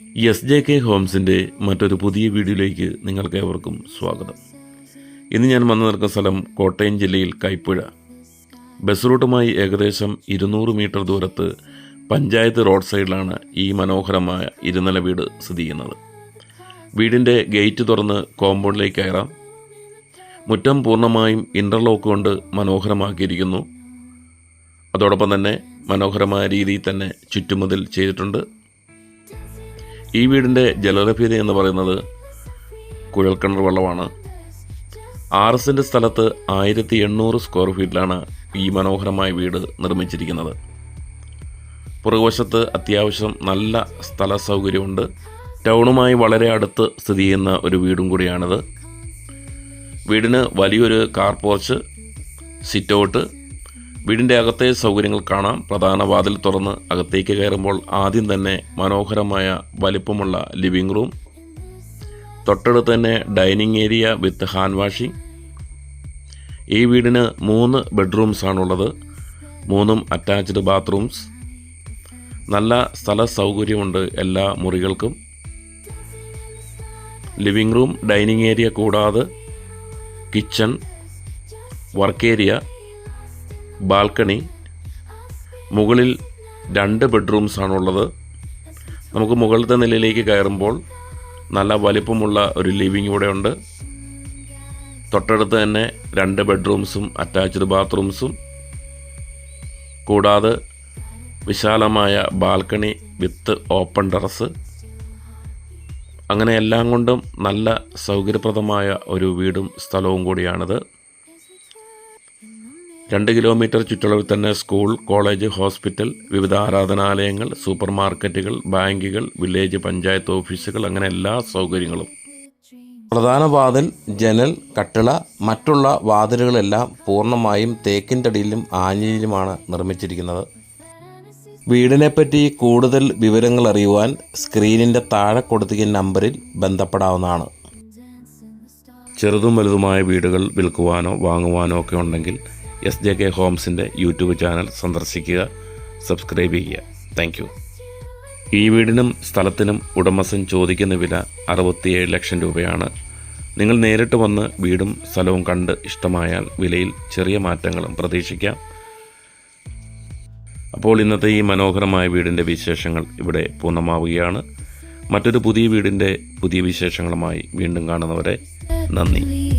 S J K ഹോംസിന്റെ മറ്റൊരു പുതിയ വീഡിയോയിലേക്ക് നിങ്ങൾക്ക് ഏവർക്കും സ്വാഗതം. ഇന്ന് ഞാൻ വന്നു നിൽക്കുന്ന സ്ഥലം കോട്ടയം ജില്ലയിൽ കൈപ്പുഴ. ബസ് റൂട്ടുമായി ഏകദേശം ഇരുന്നൂറ് മീറ്റർ ദൂരത്ത് പഞ്ചായത്ത് റോഡ് സൈഡിലാണ് ഈ മനോഹരമായ ഇരുനില വീട് സ്ഥിതി ചെയ്യുന്നത്. വീടിന്റെ ഗേറ്റ് തുറന്ന് കോമ്പൗണ്ടിലേക്ക് കയറാം. മുറ്റം പൂർണമായും ഇന്റർലോക്ക് കൊണ്ട് മനോഹരമാക്കിയിരിക്കുന്നു. അതോടൊപ്പം തന്നെ മനോഹരമായ രീതിയിൽ തന്നെ ചുറ്റുമതിൽ ചെയ്തിട്ടുണ്ട്. ഈ വീടിന്റെ ജലലഭ്യത എന്ന് പറയുന്നത് കുഴൽക്കിണർ വെള്ളമാണ്. ആർ എസിന്റെ സ്ഥലത്ത് ആയിരത്തി എണ്ണൂറ് സ്ക്വയർ ഫീറ്റിലാണ് ഈ മനോഹരമായ വീട് നിർമ്മിച്ചിരിക്കുന്നത്. പുറകുവശത്ത് അത്യാവശ്യം നല്ല സ്ഥല സൗകര്യമുണ്ട് ടൗണുമായി വളരെ അടുത്ത് സ്ഥിതി ചെയ്യുന്ന ഒരു വീടും കൂടിയാണിത്. വീടിന് വലിയൊരു കാർ പോർച്ച് സിറ്റ് ഔട്ട് വീടിന്റെ അകത്തെ സൗകര്യങ്ങൾ കാണാം. പ്രധാന വാതിൽ തുറന്ന് അകത്തേക്ക് കയറുമ്പോൾ ആദ്യം തന്നെ മനോഹരമായ വലിപ്പമുള്ള ലിവിംഗ് റൂം. തൊട്ടടുത്ത് തന്നെ dining area with hand washing. ഈ വീടിന് മൂന്ന് ബെഡ്റൂംസ് ആണുള്ളത്. മൂന്നും അറ്റാച്ച്ഡ് ബാത്റൂംസ്. നല്ല സ്ഥല സൗകര്യമുണ്ട് എല്ലാ മുറികൾക്കും. ലിവിംഗ് റൂം ഡൈനിങ് ഏരിയ കൂടാതെ കിച്ചൺ വർക്ക് ഏരിയ ബാൽക്കണി മുകളിൽ രണ്ട് ബെഡ്റൂംസ് ഉള്ളത് നമുക്ക് മുകളിലത്തെ നിലയിലേക്ക് കയറുമ്പോൾ നല്ല വലിപ്പമുള്ള ഒരു ലിവിങ് ഇവിടെ ഉണ്ട്. തൊട്ടടുത്ത് തന്നെ രണ്ട് ബെഡ്റൂംസും അറ്റാച്ച്ഡ് ബാത്റൂംസും. കൂടാതെ വിശാലമായ ബാൽക്കണി വിത്ത് ഓപ്പൺ ടെറസ്. അങ്ങനെ എല്ലാം കൊണ്ടും നല്ല സൗകര്യപ്രദമായ ഒരു വീടും സ്ഥലവും കൂടിയാണിത്. രണ്ട് കിലോമീറ്റർ ചുറ്റളവിൽ തന്നെ സ്കൂൾ കോളേജ് ഹോസ്പിറ്റൽ വിവിധ ആരാധനാലയങ്ങൾ സൂപ്പർ മാർക്കറ്റുകൾ ബാങ്കുകൾ വില്ലേജ് പഞ്ചായത്ത് ഓഫീസുകൾ അങ്ങനെ എല്ലാ സൗകര്യങ്ങളും. പ്രധാന വാതിൽ ജനൽ കട്ടിള മറ്റുള്ള വാതിലുകളെല്ലാം പൂർണമായും തേക്കിൻ അടിയിലും ആഞ്ഞിലുമാണ് നിർമ്മിച്ചിരിക്കുന്നത്. വീടിനെപ്പറ്റി കൂടുതൽ വിവരങ്ങൾ അറിയുവാൻ സ്ക്രീനിന്റെ താഴെ കൊടുത്തിരിക്കുന്ന നമ്പറിൽ ബന്ധപ്പെടാവുന്നതാണ്. ചെറുതും വലുതുമായ വീടുകൾ വിൽക്കുവാനോ വാങ്ങുവാനോ ഒക്കെ ഉണ്ടെങ്കിൽ എസ് ജെ കെ ഹോംസിന്റെ യൂട്യൂബ് ചാനൽ സന്ദർശിക്കുക സബ്സ്ക്രൈബ് ചെയ്യുക. താങ്ക് ഈ വീടിനും സ്ഥലത്തിനും ഉടമസ്ഥൻ ചോദിക്കുന്ന വില അറുപത്തിയേഴ് ലക്ഷം രൂപയാണ്. നിങ്ങൾ നേരിട്ട് വന്ന് വീടും സ്ഥലവും കണ്ട് ഇഷ്ടമായാൽ വിലയിൽ ചെറിയ മാറ്റങ്ങളും പ്രതീക്ഷിക്കാം. അപ്പോൾ ഇന്നത്തെ ഈ മനോഹരമായ വീടിന്റെ വിശേഷങ്ങൾ ഇവിടെ പൂർണമാവുകയാണ്. മറ്റൊരു പുതിയ വീടിന്റെ പുതിയ വിശേഷങ്ങളുമായി വീണ്ടും കാണുന്നവരെ നന്ദി.